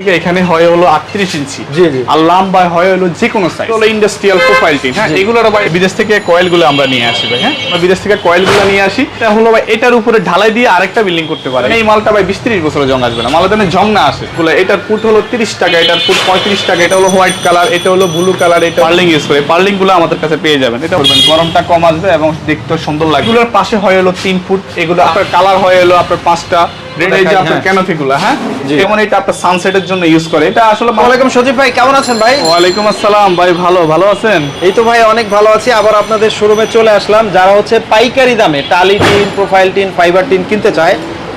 এখানে হয় হলো আটত্রিশ ইঞ্চি। আর লাম্বায় হয় হলো যে কোনো সাইজ হলো ইন্ডাস্ট্রিয়াল প্রোফাইল টিন হ্যাঁ। এগুলোর ভাই বিদেশ থেকে কয়েলগুলো আমরা নিয়ে আসি ভাই হ্যাঁ? বিদেশ থেকে কয়েলগুলো নিয়ে আসি। এটা হলো ভাই এটার উপরে ঢালাই দিয়ে আরেকটা বিল্ডিং করতে পারে এই মালটা ভাই বিশ ত্রিশ বছরে জং আসবে না। মালটা জং না আসে। বলে এটার ফুট হলো তিরিশ টাকা এটার ফুট পঁয়ত্রিশ টাকা এটা হলো হোয়াইট কালার এটা হলো ব্লু কালার এটা পার্লিং ইউজ করে। পার্লিংগুলো আমাদের কাছে পেয়ে যাবেন। এটা করবেন গরমটা কম আসবে এবং দেখতে সুন্দর লাগবে। এগুলোর পাশে হয় হলো তিন ফুট এগুলো আপনার কালার হয় হলো আপনার পাঁচটা। রেড এই যে আপনার হ্যাঁ। হ্যাঁ? যেমন এটা আপনার সানসেটের জন্য ইউজ করে? এটা আসলে ওয়ালাইকুম সজীব ভাই কেমন আছেন ভাই? ওয়ালাইকুম আসসালাম ভাই ভালো ভালো আছেন? এই তো ভাই অনেক ভালো আছি। আবার আপনাদের শোরুমে চলে আসলাম। যারা হচ্ছে পাইকারি দামে টালি tin profile tin fibre tin কিনতে চায়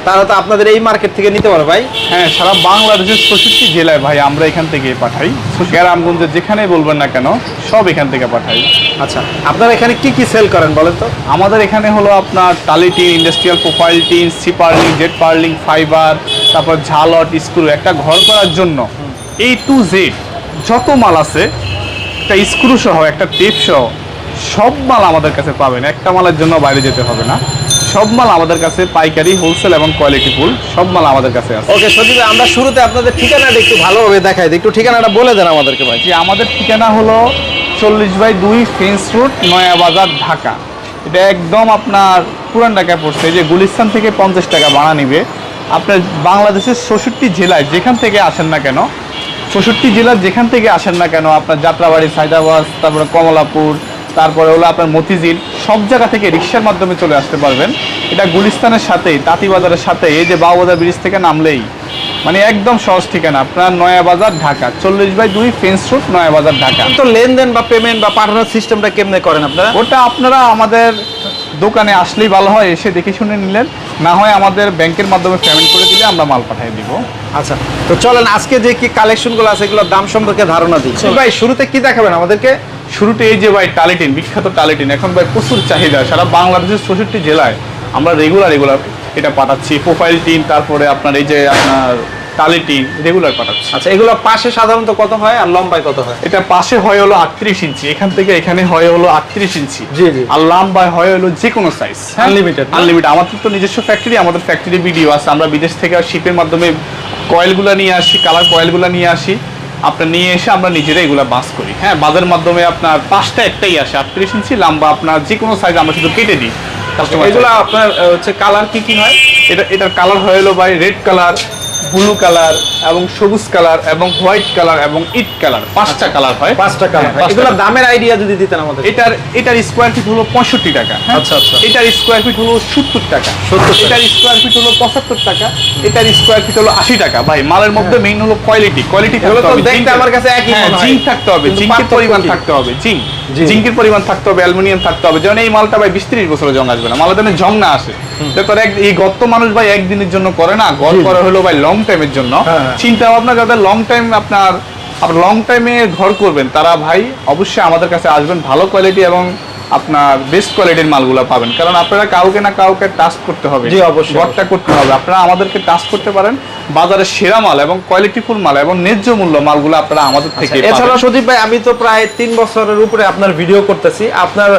তারা তো আপনাদের এই মার্কেট থেকে নিতে পারে ভাই। হ্যাঁ সারা বাংলাদেশের চৌষট্টি জেলায় ভাই আমরা এখান থেকে পাঠাই। গ্রামগঞ্জে যেখানে বলবেন না কেন সব এখান থেকে পাঠাই। আচ্ছা আপনারা এখানে কি কি সেল করেন বলেন তো? আমাদের এখানে হলো আপনার টালিটিন industrial profile tin C purlin Z purlin fibre তারপর ঝালট স্ক্রু একটা ঘর করার জন্য এই টু জেড যত মাল আছে একটা স্ক্রু সহ একটা টেপ সহ সব মাল আমাদের কাছে পাবেন। একটা মালের জন্য বাইরে যেতে হবে না। সব মাল আমাদের কাছে পাইকারি হোলসেল এবং কোয়ালিটি ফুল সব মাল আমাদের কাছে আছে। ওকে সজীব আমরা শুরুতে আপনাদের ঠিকানাটা একটু ভালোভাবে দেখাই দিই। একটু ঠিকানাটা বলে দেন আমাদেরকে ভাই। যে আমাদের ঠিকানা হলো চল্লিশ বাই দুই ফেন্স রোড নয়াবাজার ঢাকা। এটা একদম আপনার পুরান ঢাকায় পড়ছে যে গুলিস্তান থেকে পঞ্চাশ টাকা ভাড়া নিবে। আপনার বাংলাদেশের চৌষট্টি জেলায় যেখান থেকে আসেন না কেন চৌষট্টি জেলার যেখান থেকে আসেন না কেন আপনার যাত্রাবাড়ি সাইদাবাদ তারপরে কমলাপুর তারপরে হলো আপনার মতিঝিল সব জায়গা থেকে রিক্সার মাধ্যমে চলে আসতে পারবেন। এটা গুলিস্তানের সাথেই তাঁতিবাজারের সাথে এই যে বাবুবাজার ব্রিজ থেকে নামলেই। মানে একদম সহজ ঠিকানা আপনার নয়াবাজার ঢাকা। চল্লিশ বাই দুই ফেন্স রোড নয়াবাজার ঢাকা। তো লেনদেন বা পেমেন্ট বা পাঠানোর সিস্টেমটা কেমনে করেন আপনারা? ওটা আপনারা আমাদের দোকানে আসলেই ভালো হয় এসে দেখে শুনে নিলেন। না হয় আমাদের ব্যাংকের মাধ্যমে পেমেন্ট করে দিলে আমরা মাল পাঠিয়ে দিব। আচ্ছা তো চলেন আজকে যে কি কালেকশনগুলো আছে এগুলোর দাম সম্পর্কে ধারণা দিই। চলো। ভাই শুরুতে কি দেখাবেন আমাদেরকে? শুরুতে এই যে ভাই টালিটিন বিখ্যাত টালিটিন এখন ভাই প্রচুর চাহিদা। সারা বাংলাদেশের চৌষট্টি জেলায় আমরা রেগুলার রেগুলার এটা পাঠাচ্ছি। প্রোফাইল টিন তারপরে আপনার এই যে আপনার টালিটিন রেগুলার পাঠাচ্ছি। আচ্ছা এগুলো পাশে সাধারণত কত হয় আর লম্বায় কত হয়? এটা পাশে হয় হলো আটত্রিশ ইঞ্চি এখান থেকে এখানে হয় হলো আটত্রিশ ইঞ্চি। জি, জি। আর লম্বায় হয় হলো যে কোনো সাইজ আনলিমিটেড আনলিমিটেড আমাদের তো নিজস্ব ফ্যাক্টরি আমাদের ফ্যাক্টরি ভিডিও আছে। আমরা বিদেশ থেকে শিপের মাধ্যমে কয়েলগুলো নিয়ে আসি কালার কয়েলগুলো নিয়ে আসি। আপনার নিয়ে এসে আমরা নিজেরা এগুলো বাস করি। হ্যাঁ বাজার মাধ্যমে আপনার পাঁচটা একটাই আসে। আটত্রিশ ইঞ্চি লাম্বা আপনার যে কোনো সাইজ আমরা শুধু কেটে দিই। কাস্টমার এগুলো আপনার হচ্ছে কালার কি কি হয়? এটা এটার কালার হয়ে এলো ভাই রেড কালার ব্লু কালার এবং সবুজ কালার এবং হোয়াইট কালার এবং ইট কালার পাঁচটা কালার হয়। পাঁচটা কালার হ্যাঁ, এগুলো দামের আইডিয়া যদি দিতেন আমাদের। এটার এটার স্কোয়ার ফিট হলো পঁয়ষট্টি টাকা। হ্যাঁ? আচ্ছা, আচ্ছা। এটার স্কোয়ার ফিট হলো সত্তর টাকা। 70 এটার স্কোয়ার ফিট হলো পঁচাত্তর টাকা। এটার স্কোয়ার ফিট হলো আশি টাকা। ভাই মালের মধ্যে মেইন হলো কোয়ালিটি কোয়ালিটি এগুলো তো দেখতে আমার কাছে একই হয়। জিঙ্ক থাকতে হবে। জিঙ্কের পরিমাণ থাকতে হবে। জিঙ্ক জি। জিঙ্কের পরিমাণ থাকতে হবে। অ্যালুমিনিয়াম থাকতে হবে। যেমন এই মালটা ভাই বিশ ত্রিশ বছরে জং আসবে না। মালের জন্য জং না আসে। তোর এই গত মানুষ ভাই একদিনের জন্য করে না গড় করা হলো ভাই লং টাইমের জন্য হ্যাঁ। চিন্তা ভাবনা যাদের লং টাইম আপনার আপনার লং টাইমে ঘর করবেন তারা ভাই অবশ্যই আমাদের কাছে আসবেন ভালো কোয়ালিটি এবং আপনার বেস্ট কোয়ালিটির মালগুলো পাবেন। কারণ আপনারা কাউকে না কাউকে টাচ করতে হবে। জি, অবশ্যই, করতে হবে। আপনারা আমাদেরকে টাচ করতে পারেন। বাজারের সেরা মাল এবং কোয়ালিটিফুল মাল এবং ন্যায্য মূল্য মালগুলো আপনারা আমাদের থেকে আচ্ছা, এছাড়া সদীপ ভাই আমি তো প্রায় তিন বছরের উপরে আপনার ভিডিও করতেছি। আপনার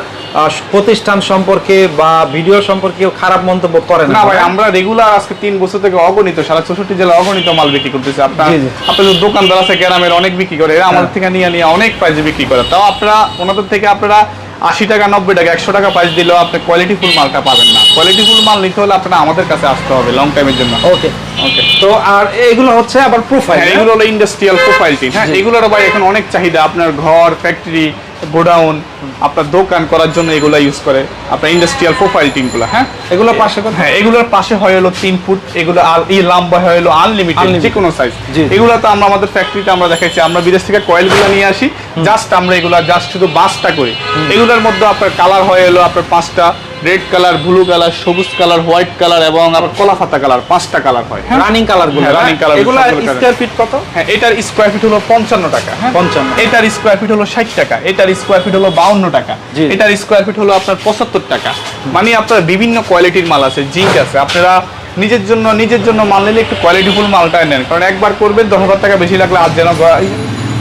প্রতিষ্ঠান সম্পর্কে বা ভিডিও সম্পর্কে খারাপ মন্তব্য করেন না? ভাই আমরা রেগুলার আজকে তিন বছর থেকে অগণিত সারা চৌষট্টি জেলা অগণিত মাল বিক্রি করতেছি। আপনার। আপনাদের দোকানদার আছে গ্রামের অনেক বিক্রি করে এরা আমাদের থেকে নিয়ে নিয়ে অনেক প্রাইসে বিক্রি করে। তাও আপনারা ওনাদের থেকে আপনারা আশি টাকা নব্বই টাকা একশো টাকা প্রাইস দিলেও আপনি কোয়ালিটি ফুল মালটা পাবেন না। কোয়ালিটি ফুল মাল নিতে হলে আপনার আমাদের কাছে আসতে হবে লং টাইমের জন্য। ওকে ওকে তো আর এগুলো হচ্ছে আবার প্রোফাইল হ্যাঁ এগুলো হলো ইন্ডাস্ট্রিয়াল প্রোফাইল টিন হ্যাঁ? এগুলোর ভাই এখন অনেক চাহিদা আপনার ঘর ফ্যাক্টরি গোডাউন আপনার দোকান করার জন্য এগুলো ইউজ করে আপনার ইন্ডাস্ট্রিয়াল প্রোফাইল টিনগুলো হ্যাঁ? এগুলো পাশে হ্যাঁ এগুলোর পাশে হয় হলো তিন ফুট এগুলো আর এই লম্বা হয় হলো আনলিমিটেড। যে কোনো সাইজ এগুলো তো আমরা আমাদের ফ্যাক্টরিতে আমরা দেখাইছি আমরা বিদেশ থেকে কয়েলগুলো নিয়ে আসি জাস্ট আমরা এগুলো জাস্ট শুধু বাসটা করি। এগুলোর মধ্যে আপনার কালার হয় হলো আপনার পাঁচটা রেড কালার ব্লু কালার সবুজ কালার হোয়াইট কালার এবং আপনার কলা পাতা কালার পাঁচটা কালার হয়। হ্যাঁ। রানিং কালারগুলো হ্যাঁ, running colour এগুলো স্কয়ার ফিট কত? হ্যাঁ এটার স্কোয়ার ফিট হলো পঞ্চান্ন টাকা। হ্যাঁ। 55 এটার স্কোয়ার ফিট হলো ষাট টাকা। এটার স্কোয়ার ফিট হলো বাউন্ন টাকা। জি। এটার স্কোয়ার ফিট হলো আপনার পঁচাত্তর টাকা। মানে আপনার বিভিন্ন কোয়ালিটির মাল আছে জিঙ্ক আছে। আপনারা নিজের জন্য নিজের জন্য মাল নিলে একটু কোয়ালিটিফুল মালটা নেন। কারণ একবার করবেন দশ হাজার টাকা বেশি লাগলে আর যেন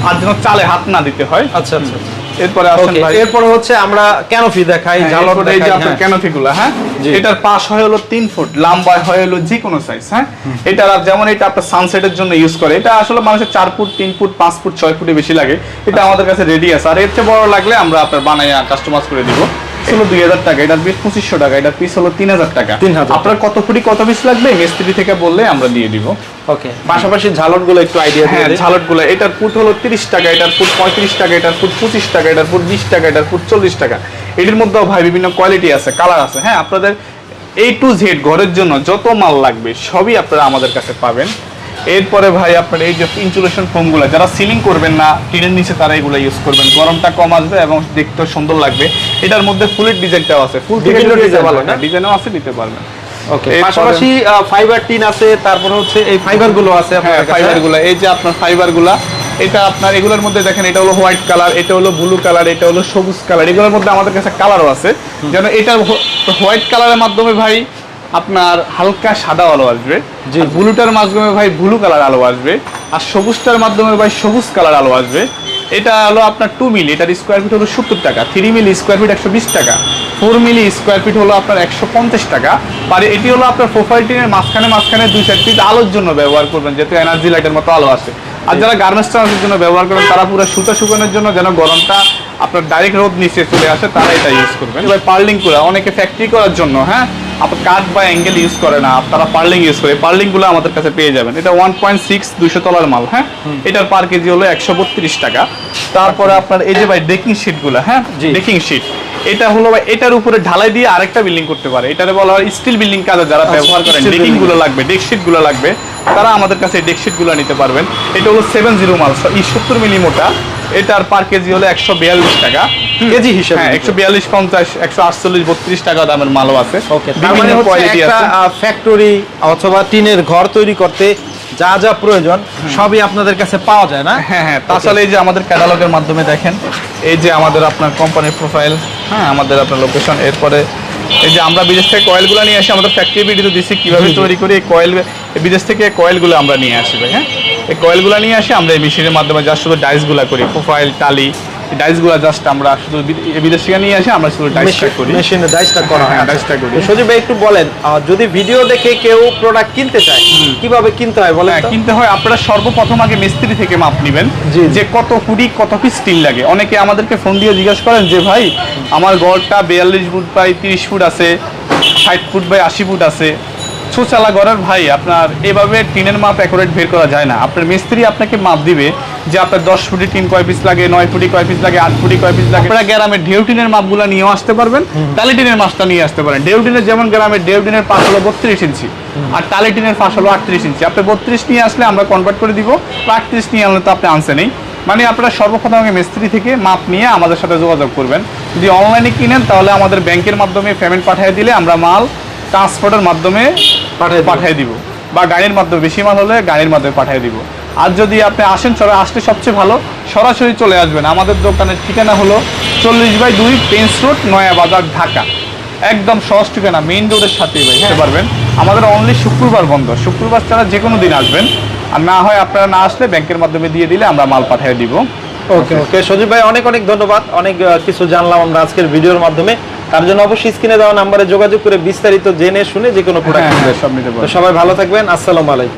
আজ যেন চালে হাত না দিতে হয়। আচ্ছা আচ্ছা এরপরে আসেন ভাই। এরপরে হচ্ছে আমরা ক্যানোপি দেখাই হ্যাঁ, ঝালর এই যে আপনার হ্যাঁ। হ্যাঁ? এটার পাশ হয় হলো ফুট লম্বা হয় হলো যে কোনো সাইজ হ্যাঁ? এটা আর যেমন এটা আপনার সানসেটের জন্য ইউজ করে এটা আসলে মানুষের চার ফুট তিন ফুট পাঁচ ফুট ছয় ফুটে বেশি লাগে। এটা আমাদের কাছে রেডি আছে। আর এর চেয়ে বড় লাগলে আমরা আপনার বানাইয়া কাস্টমাইজ করে দিব। হলো দুই হাজার টাকা এটার পিস পঁচিশশো টাকা এটার পিস হলো তিন হাজার টাকা। 3000 আপনার কত ফুটি কত পিস লাগবে? মিস্ত্রি থেকে বললে আমরা দিয়ে দিব। ওকে পাশাপাশি একটু আইডিয়া হ্যাঁ দিয়ে ঝালটগুলো এটার ফুট হলো তিরিশ টাকা এটার ফুট পঁয়ত্রিশ টাকা এটার ফুট পঁচিশ টাকা এটার ফুট বিশ টাকা এটার ফুট চল্লিশ টাকা। এটির মধ্যেও ভাই বিভিন্ন কোয়ালিটি আছে কালার আছে। হ্যাঁ আপনাদের এই টু জেড ঘরের জন্য যত মাল লাগবে সবই আপনারা আমাদের কাছে পাবেন। এরপরে ভাই আপনার এই যে ইনসুলেশন ফোমগুলো যারা সিলিং করবেন না টিনের নিচে তারা এগুলো ইউজ করবেন। গরমটা কম আসবে এবং দেখতেও সুন্দর লাগবে। এটার মধ্যে ফুলের ডিজাইনটাও আছে। ফুল ডিজাইনও আছে নিতে পারবেন। ওকে পাশাপাশি ফাইবার টিন আছে তারপরে হচ্ছে এই ফাইবারগুলো আছে হ্যাঁ ফাইবারগুলা এই যে আপনার ফাইবারগুলা এটা আপনার এগুলোর মধ্যে দেখেন এটা হলো হোয়াইট কালার এটা হলো ব্লু কালার এটা হলো সবুজ কালার এগুলোর মধ্যে আমাদের কাছে কালারও আছে। যেন এটা হোয়াইট কালারের মাধ্যমে ভাই আপনার হালকা সাদা আলো আসবে। জি ব্লুটার মাধ্যমে ভাই ব্লু কালার আলো আসবে। আর সবুজটার মাধ্যমে ভাই সবুজ কালার আলো আসবে। এটা হলো আপনার টু মিলি এটার স্কোয়ার ফিট হলো সত্তর টাকা। থ্রি মিলি স্কোয়ার ফিট একশো বিশ টাকা। ফোর মিলি স্কোয়ার ফিট হলো আপনার একশো পঞ্চাশ টাকা। আর এটি হলো আপনার প্রোফাইল টিনের মাঝখানে মাঝখানে দুই সাইড পিস আলোর জন্য ব্যবহার করবেন যেহেতু এনার্জি লাইটের মতো আলো আছে। আর যারা গার্মেন্টস ট্রান্সের জন্য ব্যবহার করেন তারা পুরো সুতা শুকানোর জন্য যেন গরমটা আপনার ডাইরেক্ট রোদ নিচে চলে আসে তারা এটা ইউজ করবেন। এবার পার্লিং করা অনেকে ফ্যাক্টরি করার জন্য হ্যাঁ? আপনার বা অ্যাঙ্গেল ইউজ করে না তারা পার্লিং ইউজ করে পার্লিংগুলো আমাদের কাছে পেয়ে যাবেন। এটা ওয়ান পয়েন্ট সিক্স দুশো তলার মাল হ্যাঁ? এটার পার কেজি হলো একশো বত্রিশ টাকা। তারপরে আপনার এই যে ভাই ডেকিং শিটগুলো হ্যাঁ। ডেকিং শিট এটা হলো ভাই এটার উপরে ঢালাই দিয়ে আরেকটা বিল্ডিং করতে পারে। এটারে বলা হয় স্টিল বিল্ডিং কাজে যারা ব্যবহার করেন ডেকিংগুলো লাগবে ডেকশিটগুলো লাগবে। তারা আমাদের কাছে ডেকশিটগুলো নিতে পারবেন। এটা হলো সেভেন জিরো মাল ই সত্তর মিলি মোটা। এটার পার কেজি হলো একশো বিয়াল্লিশ টাকা। কেজি হিসেবে হ্যাঁ একশো বিয়াল্লিশ পঞ্চাশ একশো আটচল্লিশ বত্রিশ টাকা দামের মালও আছে। ওকে তার মানে কোয়ালিটি আছে। ফ্যাক্টরি অথবা টিনের ঘর তৈরি করতে যা যা প্রয়োজন সবই আপনাদের কাছে পাওয়া যায় না? হ্যাঁ হ্যাঁ তাছাড়া এই যে আমাদের ক্যাটালগের মাধ্যমে দেখেন এই যে আমাদের আপনার কোম্পানির প্রোফাইল হ্যাঁ আমাদের আপনার লোকেশন এরপরে এই যে আমরা বিদেশ থেকে কয়েলগুলো নিয়ে আসি আমাদের ফ্যাক্টরি ভিডিও দিচ্ছি কীভাবে তৈরি করি এই কয়েল বিদেশ থেকে কয়েলগুলো আমরা নিয়ে আসি ভাই, হ্যাঁ? এই কয়েলগুলো নিয়ে আসি আমরা এই মেশিনের মাধ্যমে যা শুধু ডাইসগুলো করি প্রোফাইল টালি ডাইসগুলো জাস্ট আমরা শুধু বিদেশ থেকে নিয়ে আসি আমরা শুধু ডাইসটা করি। মেশিনে ডাইসটা করা হয়। হ্যাঁ, ডাইসটা করি। তো সজীব ভাই একটু বলেন যদি ভিডিও দেখে কেউ প্রোডাক্ট কিনতে চায় কীভাবে কিনতে হয় বলেন হ্যাঁ কিনতে হয় আপনারা সর্বপ্রথম আগে মিস্ত্রি থেকে মাপ নেবেন। যে কত ফুটি কত পিস স্টিল লাগে। অনেকে আমাদেরকে ফোন দিয়ে জিজ্ঞাসা করেন যে ভাই আমার গড়টা বিয়াল্লিশ ফুট বাই তিরিশ ফুট আছে ষাট ফুট বাই আশি ফুট আছে। সুচালা ঘরের ভাই আপনার এভাবে টিনের মাপ অ্যাকুরেট বের করা যায় না। আপনার মিস্ত্রি আপনাকে মাপ দিবে যে আপনার দশ ফুটি টিন কয় পিস লাগে নয় ফুটি কয় পিস লাগে আট ফুটি কয় পিস লাগে। আপনারা গ্রামের ঢেউ টিনের মাপগুলো নিয়েও আসতে পারবেন টালি টিনের মাপটা নিয়ে আসতে পারেন। ডেউটিনের যেমন গ্রামের ঢেউ টিনের পাশ হলো বত্রিশ ইঞ্চি আর টালি টিনের পাশ হলো আটত্রিশ ইঞ্চি। আপনি বত্রিশ নিয়ে আসলে আমরা কনভার্ট করে দিব আটত্রিশ নিয়ে আনলে তো আপনি আনছে নেই। মানে আপনারা সর্বপ্রথম আগে মিস্ত্রি থেকে মাপ নিয়ে আমাদের সাথে যোগাযোগ করবেন। যদি অনলাইনে কিনেন তাহলে আমাদের ব্যাংকের মাধ্যমে পেমেন্ট পাঠিয়ে দিলে আমরা মাল ট্রান্সপোর্টের মাধ্যমে পাঠিয়ে পাঠিয়ে দিব। বা গাড়ির মাধ্যমে বেশি মাল হলে গাড়ির মাধ্যমে পাঠিয়ে দিব। আর যদি আপনি আসেন সরা আসলে সবচেয়ে ভালো সরাসরি চলে আসবেন। আমাদের দোকানের ঠিকানা হলো চল্লিশ বাই দুই পেন্স রোড নয়া বাজার ঢাকা। একদম সহজ ঠিকানা মেইন রোডের সাথেই ভাই হতে পারবেন? আমাদের অনলি শুক্রবার বন্ধ। শুক্রবার ছাড়া যে কোনো দিন আসবেন। আর না হয় আপনারা না আসলে ব্যাংকের মাধ্যমে দিয়ে দিলে আমরা মাল পাঠিয়ে দিব। ওকে ওকে। সজীব ভাই অনেক অনেক ধন্যবাদ। অনেক কিছু জানলাম আমরা আজকের ভিডিওর মাধ্যমে। তার জন্য অবশ্যই স্ক্রিনে দেওয়া নাম্বারে যোগাযোগ করে বিস্তারিত জেনে শুনে যে কোনো প্রোডাক্ট হ্যাঁ, হ্যাঁ, তো সবাই ভালো থাকবেন। আসসালামু আলাইকুম।